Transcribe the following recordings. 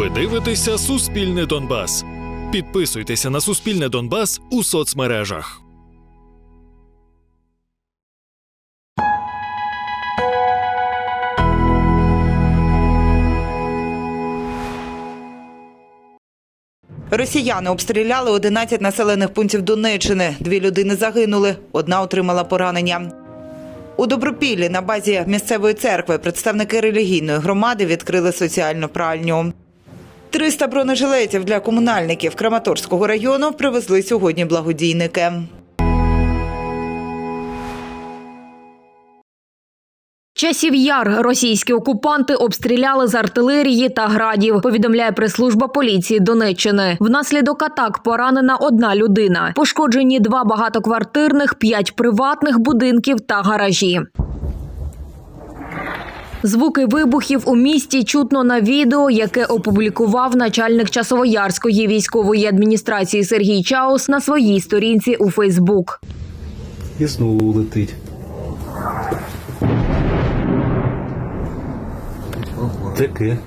Ви дивитеся Суспільне Донбас. Підписуйтеся на Суспільне Донбас у соцмережах. Росіяни обстріляли 11 населених пунктів Донеччини. Дві людини загинули, одна отримала поранення. У Добропіллі на базі місцевої церкви представники релігійної громади відкрили соціальну пральню. 300 бронежилетів для комунальників Краматорського району привезли сьогодні благодійники. Часів яр російські окупанти обстріляли з артилерії та градів. Повідомляє прес-служба поліції Донеччини. Внаслідок атак поранена одна людина. Пошкоджені два багатоквартирних, п'ять приватних будинків та гаражі. Звуки вибухів у місті чутно на відео, яке опублікував начальник Часовоярської військової адміністрації Сергій Чаус на своїй сторінці у Фейсбук. І знову летить. Таке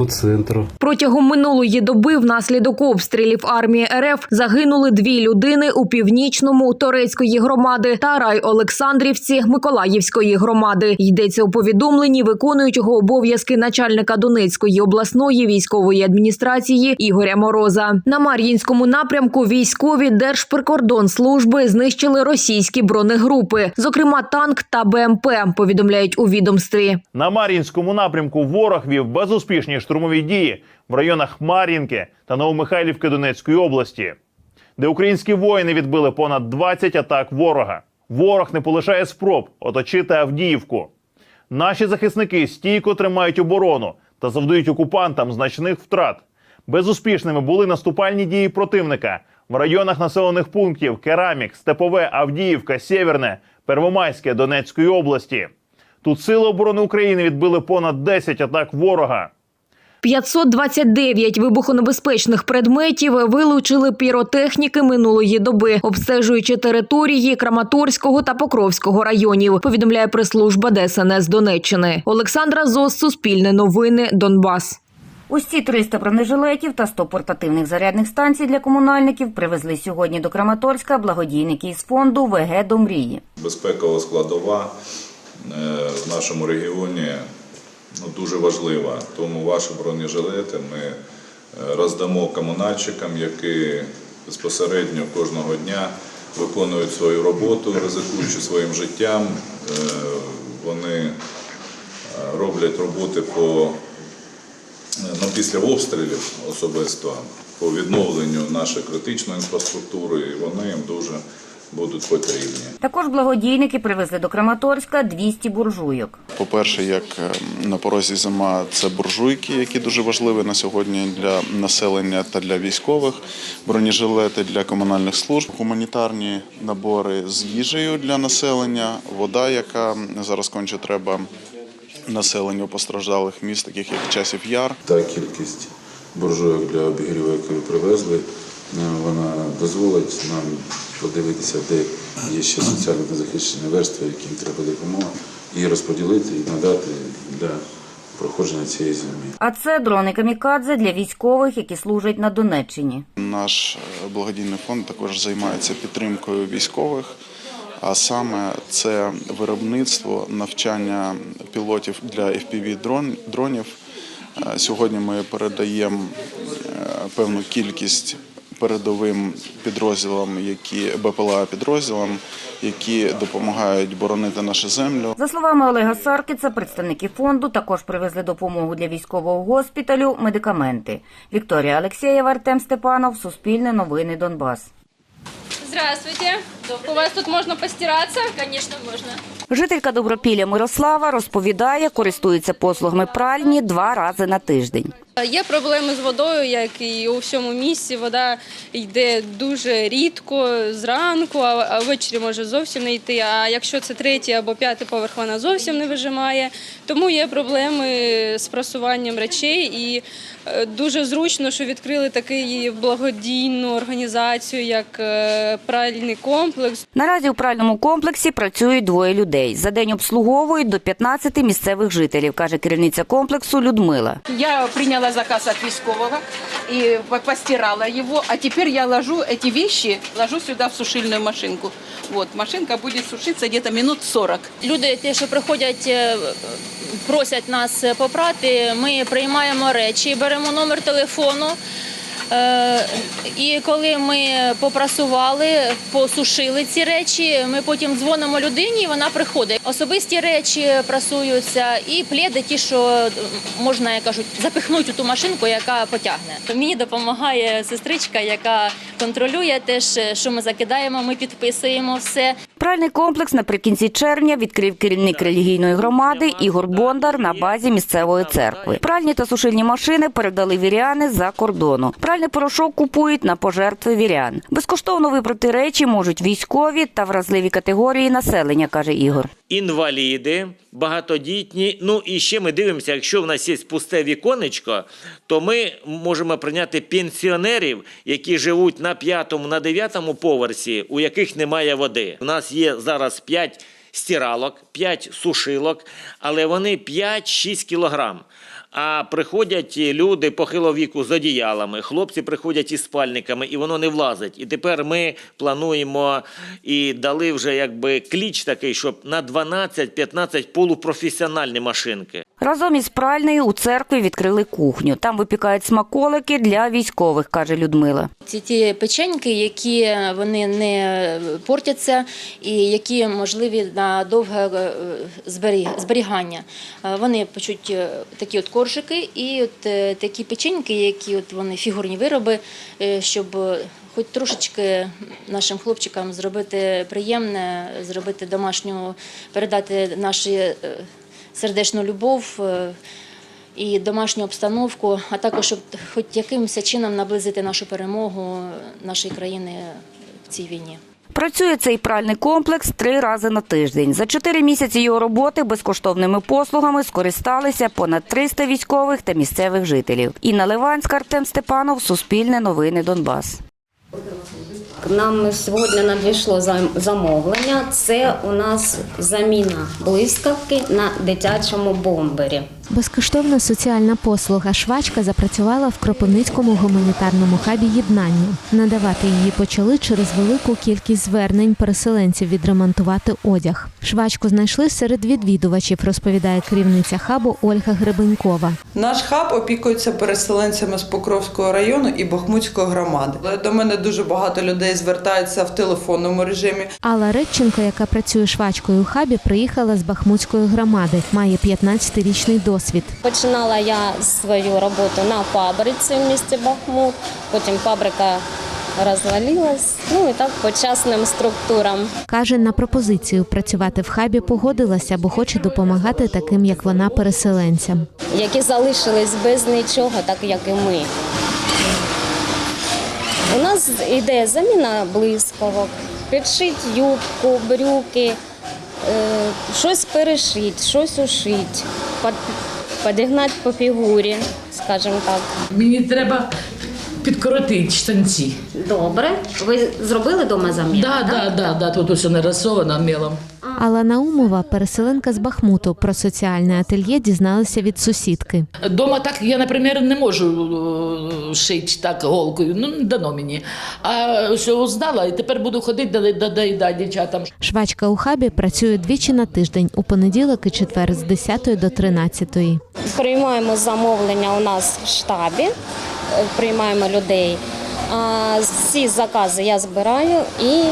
по центру. Протягом минулої доби внаслідок обстрілів армії РФ загинули дві людини у північному Торецької громади та райолександрівці Миколаївської громади. Йдеться у повідомленні виконуючого обов'язки начальника Донецької обласної військової адміністрації Ігоря Мороза. На Мар'їнському напрямку військові Держприкордонслужби знищили російські бронегрупи, зокрема танк та БМП. Повідомляють у відомстві. На Мар'їнському напрямку ворог вів безуспішні штурмові дії в районах Мар'їнки та Новомихайлівки Донецької області, де українські воїни відбили понад 20 атак ворога. Ворог не полишає спроб оточити Авдіївку. Наші захисники стійко тримають оборону та завдають окупантам значних втрат. Безуспішними були наступальні дії противника в районах населених пунктів Керамік, Степове, Авдіївка, Сєвєрне, Первомайське Донецької області. Тут сили оборони України відбили понад 10 атак ворога. 529 вибухонебезпечних предметів вилучили піротехніки минулої доби, обстежуючи території Краматорського та Покровського районів. Повідомляє прес-служба ДСНС Донеччини. Олександра Зос, Суспільне новини, Донбас. Усі 300 бронежилетів та 100 портативних зарядних станцій для комунальників привезли сьогодні до Краматорська благодійники із фонду ВГ до мрії. безпекова складова е, в нашому регіоні дуже важлива. Тому ваші бронежилети ми е, роздамо комунальщикам, які безпосередньо кожного дня виконують свою роботу, ризикуючи своїм життям. Е, Вони е, роблять роботи по ну, після обстрілів особисто по відновленню нашої критичної інфраструктури, і вони їм дуже будуть потрібні. Також благодійники привезли до Краматорська 200 буржуйок. По-перше, як е, на порозі зима, це буржуйки, які дуже важливі на сьогодні для населення та для військових, бронежилети для комунальних служб, гуманітарні набори з їжею для населення, вода, яка зараз конче треба населенню постраждалих міст, таких як часів яр. Та кількість буржуйок для обігріву, яку привезли, е, вона дозволить нам подивитися, де є ще соціально незахищені верстви, яким треба допомога, і розподілити і надати для проходження цієї зими. А це дрони камікадзе для військових, які служать на Донеччині. Наш е, благодійний фонд також займається підтримкою військових. А саме це виробництво, навчання пілотів для fpv дронів. Е, Сьогодні ми передаємо е, певну кількість передовим підрозділам, які БПЛА підрозділам, які допомагають боронити нашу землю. За словами Олега Саркіца, представники фонду також привезли допомогу для військового госпіталю, медикаменти. Вікторія Алексєєва, Артем Степанов, Суспільне новини Донбас. Здравствуйте. У вас тут можно постираться? Конечно, можно. Жителька Добропілля Мирослава розповідає, користується послугами пральні два рази на тиждень. Є проблеми з водою, як і у всьому місці. Вода йде дуже рідко зранку, а ввечері може зовсім не йти. А якщо це третій або п'ятий поверх, вона зовсім не вижимає. Тому є проблеми з просуванням речей. І е, дуже зручно, що відкрили таку благодійну організацію, як е, пральний комплекс. Наразі у пральному комплексі працюють двоє людей. За день обслуговують до 15 місцевих жителів, каже керівниця комплексу Людмила. Я прийняла заказ от військового по- постирала его, а теперь я ложу эти вещи, ложу сюда в сушильную машинку. Вот, машинка будет сушиться где-то минут 40. Люди, ті, що приходять, е, просять нас попрати, ми приймаємо речі, беремо номер телефону. Е, І коли ми попрасували, посушили ці речі, ми потім дзвонимо людині, і вона приходить. Особисті речі прасуються, і пледи ті, що е, можна, як кажуть, запихнути у ту машинку, яка потягне. Мені допомагає сестричка, яка контролює теж, що ми закидаємо, ми підписуємо все. Пральний комплекс наприкінці червня відкрив керівник релігійної громади Ігор Бондар на базі місцевої церкви. Пральні та сушильні машини передали віряни за кордону. Пральний порошок купують на пожертви вірян. Безкоштовно вибрати речі можуть військові та вразливі категорії населення, каже Ігор. Інваліди, багатодітні. Ну і ще ми дивимося, якщо в нас є пусте віконечко, то ми можемо прийняти пенсіонерів, які живуть на п'ятому, на дев'ятому поверсі, у яких немає води. У нас є зараз 5 стиралок, 5 сушилок, але вони 5-6 кілограм. А приходять люди похилого віку з одіялами, хлопці приходять із спальниками, і воно не влазить. І тепер ми плануємо і дали вже якби кліч такий, щоб на 12-15 полупрофесіональні машинки. Разом із пральнею у церкві відкрили кухню. Там випікають смаколики для військових, каже Людмила. Ці ті печеньки, які вони не портяться і які можливі на довге е, зберіг- зберігання. Е, Вони печуть е, такі от коржики і от е, такі печеньки, які от вони фігурні вироби, е, щоб е, хоч трошечки нашим хлопчикам зробити приємне, зробити домашню, передати наші е, сердечну любов. і домашню обстановку, а також щоб хоч якимось чином наблизити нашу перемогу нашої країни в цій війні. Працює цей пральний комплекс три рази на тиждень. За чотири місяці його роботи безкоштовними послугами скористалися понад 300 військових та місцевих жителів. Інна Ливанська, Артем Степанов, Суспільне новини Донбас. Нам сьогодні надійшло замовлення. Це у нас заміна блискавки на дитячому бомбері. Безкоштовна соціальна послуга швачка запрацювала в Кропивницькому гуманітарному хабі єднання. Надавати її почали через велику кількість звернень переселенців відремонтувати одяг. Швачку знайшли серед відвідувачів, розповідає керівниця хабу Ольга Гребенькова. Наш хаб опікується переселенцями з Покровського району і Бахмутської громади. До мене дуже багато людей звертаються в телефонному режимі. Алла Редченко, яка працює швачкою у хабі, приїхала з Бахмутської громади. Має 15-річний досвід. Починала я свою роботу на фабриці в місті Бахмут. Потім фабрика розвалилась. Ну і так по частним структурам. Каже, на пропозицію працювати в хабі погодилася, бо хоче допомагати таким, як вона, переселенцям. які залишились без нічого, так як і ми. У нас йде заміна блискавок, підшить юбку, брюки, е, щось перешить, щось ушить, под- підігнати по фігурі, скажімо так. Мені треба підкоротити штанці. Добре. Ви зробили вдома заміну? Да, да, да, да, тут усе нарисовано мелом. Алла Наумова, переселенка з Бахмуту, про соціальне ательє дізналася від сусідки. Дома так я, наприклад, не можу е, шити так голкою. Ну, не дано мені. А що знала, і тепер буду ходити да, да, да, дівчатам. Швачка у хабі працює двічі на тиждень у понеділок і четвер з 10 до 13. Приймаємо замовлення у нас в штабі, приймаємо людей. А всі закази я збираю і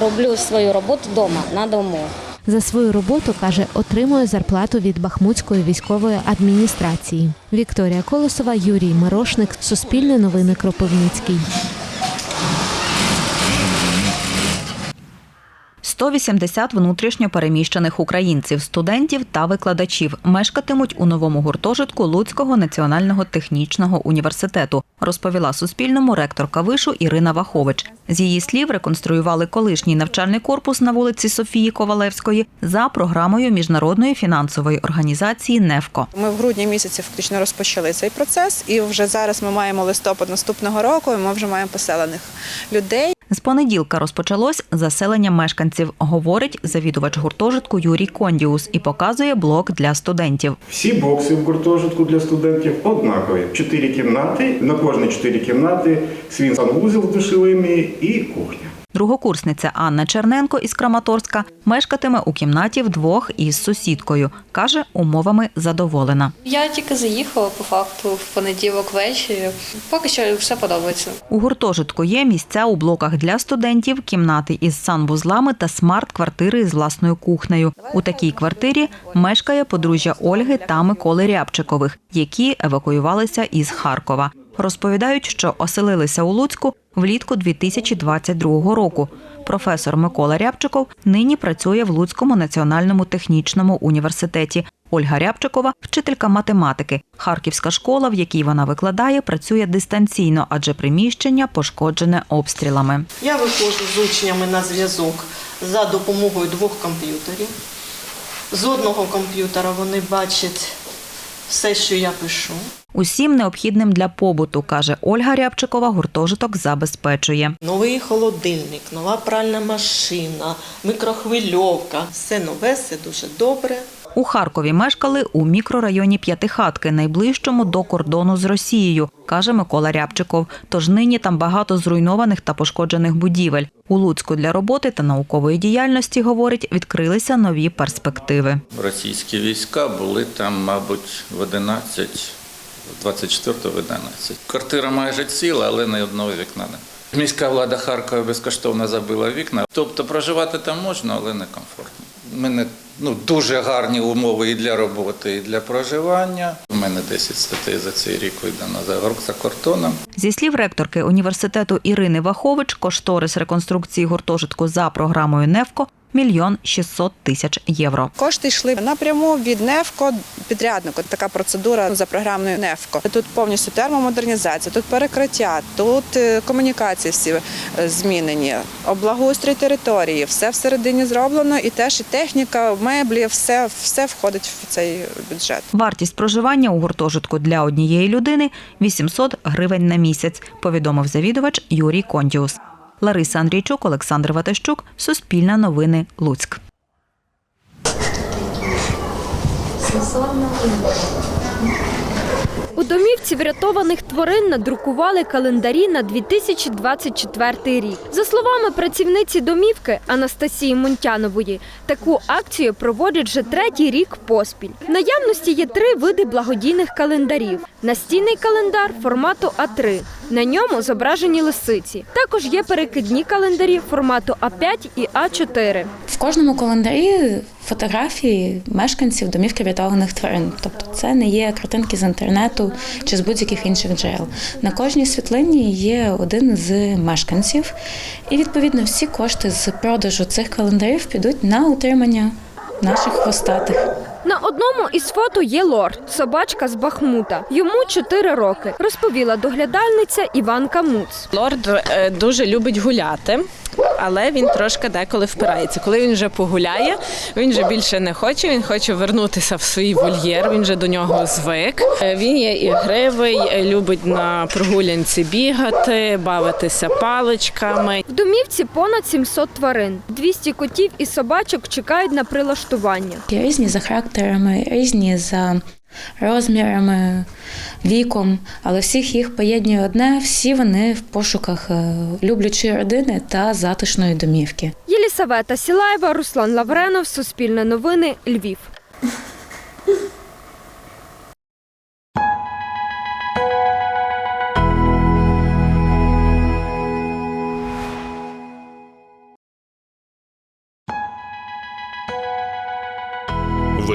роблю свою роботу вдома на дому. За свою роботу каже, отримує зарплату від Бахмутської військової адміністрації. Вікторія Колосова, Юрій Мирошник, Суспільне новини Кропивницький. 180 внутрішньо переміщених українців, студентів та викладачів мешкатимуть у новому гуртожитку Луцького національного технічного університету, розповіла Суспільному ректорка вишу Ірина Вахович. З її слів, реконструювали колишній навчальний корпус на вулиці Софії Ковалевської за програмою міжнародної фінансової організації НЕФКО. Ми в грудні місяці фактично розпочали цей процес, і вже зараз ми маємо листопад наступного року. і Ми вже маємо поселених людей. З понеділка розпочалось заселення мешканців, говорить завідувач гуртожитку Юрій Кондіус і показує блок для студентів. Всі бокси в гуртожитку для студентів однакові. Чотири кімнати, на кожні чотири кімнати свій санвузол з душевими і кухня. Другокурсниця Анна Черненко із Краматорська мешкатиме у кімнаті вдвох із сусідкою. Каже, умовами задоволена. Я тільки заїхала по факту в понеділок ввечері. Поки що все подобається. У гуртожитку є місця у блоках для студентів, кімнати із санвузлами та смарт-квартири з власною кухнею. У такій квартирі мешкає подружжя Ольги та Миколи Рябчикових, які евакуювалися із Харкова. Розповідають, що оселилися у Луцьку влітку 2022 року. Професор Микола Рябчиков нині працює в Луцькому національному технічному університеті. Ольга Рябчикова вчителька математики. Харківська школа, в якій вона викладає, працює дистанційно, адже приміщення пошкоджене обстрілами. Я виходжу з учнями на зв'язок за допомогою двох комп'ютерів. З одного комп'ютера вони бачать все, що я пишу. Усім необхідним для побуту, каже Ольга Рябчикова, гуртожиток забезпечує. Новий холодильник, нова пральна машина, мікрохвильовка. Все нове, все дуже добре. У Харкові мешкали у мікрорайоні П'ятихатки, найближчому до кордону з Росією, каже Микола Рябчиков. Тож нині там багато зруйнованих та пошкоджених будівель. У Луцьку для роботи та наукової діяльності, говорить, відкрилися нові перспективи. Російські війська були там, мабуть, в 11, 24 в 11. Квартира майже ціла, але ні одного вікна не. Міська влада Харкова безкоштовно забила вікна. Тобто проживати там можна, але не комфортно. У мене ну, дуже гарні умови і для роботи, і для проживання. У мене 10 статей за цей рік видано за, за кордоном. Зі слів ректорки університету Ірини Вахович, кошторис реконструкції гуртожитку за програмою НЕФКО мільйон 600 тисяч євро. Кошти йшли напряму від НЕФКО підряднику. Така процедура за програмою НЕФКО. Тут повністю термомодернізація, тут перекриття, тут е, комунікації всі е, змінені, облагоустрій території, все всередині зроблено, і теж і техніка, меблі, все, все входить в цей бюджет. Вартість проживання у гуртожитку для однієї людини 800 гривень на місяць, повідомив завідувач Юрій Кондіус. Лариса Андрійчук, Олександр Ватащук, Суспільна новини, Луцьк. У домівці врятованих тварин надрукували календарі на 2024 рік. За словами працівниці домівки Анастасії Монтянової, таку акцію проводять вже третій рік поспіль. В наявності є три види благодійних календарів: настінний календар формату А3. На ньому зображені лисиці. Також є перекидні календарі формату А5 і А4. В кожному календарі фотографії мешканців домівки врятованих тварин. Тобто це не є картинки з інтернету чи з будь-яких інших джерел. На кожній світлині є один з мешканців, і відповідно всі кошти з продажу цих календарів підуть на утримання наших хвостатих. На одному із фото є лорд, собачка з Бахмута. Йому 4 роки, розповіла доглядальниця Іванка Муц. Лорд е, дуже любить гуляти, але він трошки деколи впирається. Коли він вже погуляє, він вже більше не хоче. Він хоче вернутися в свій вольєр. Він вже до нього звик. Е, Він є ігривий, е, любить на прогулянці бігати, бавитися паличками. В домівці понад 700 тварин. 200 котів і собачок чекають на прилаштування. Різні за характерами, різні за розмірами, віком, але всіх їх поєднує одне, всі вони в пошуках е, люблячої родини та затишної домівки. Єлісавета Сілаєва, Руслан Лавренов, Суспільне новини, Львів.